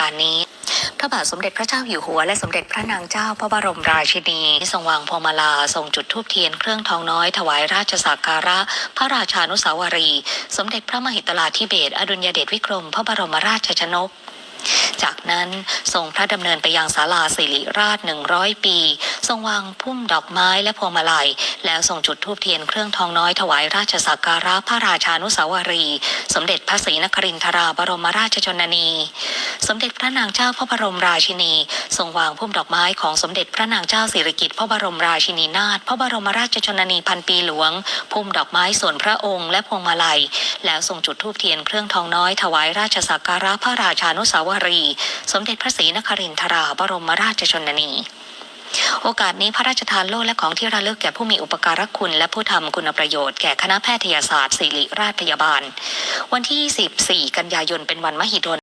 การนี้ พระบาทสมเด็จพระเจ้าอยู่หัวและสมเด็จพระนางเจ้าพระบรมราชินีทรงวางพวงมาลาทรงจุดธูปเทียนเครื่องทองน้อยถวายราชสักการะ พระราชานุสาวรี สมเด็จพระมหิตลาธิเบศอดุลยเดชวิกรม พระบรมราชชนกจากนั้นทรงพระดำเนินไปยังศาลาสิริราชหนึ่งร้อยปี ทรงวางพุ่มดอกไม้และพวงมาลัย แล้วทรงจุดธูปเทียนเครื่องทองน้อยถวายราชสักการะพระราชานุสาวรี สมเด็จพระศรีนครินทราบรมราชชนนี สมเด็จพระนางเจ้าพระบรมราชินี ทรงวางพุ่มดอกไม้ของสมเด็จพระนางเจ้าสิริกิติ์พระบรมราชินีนาถพระบรมราชชนนีพันปีหลวง พุ่มดอกไม้ส่วนพระองค์และพวงมาลัย แล้วทรงจุดธูปเทียนเครื่องทองน้อยถวายราชสักการะพระราชานุสาวรี สมเด็จพระศรีนครินทราบรมราชชนนี โอกาสนี้พระราชทานโล่และของที่ระลึกแก่ผู้มีอุปการะคุณ และผู้ทำคุณประโยชน์แก่คณะแพทยศาสตร์ศิริราชพยาบาล วันที่ 24 กันยายนเป็นวันมหิดล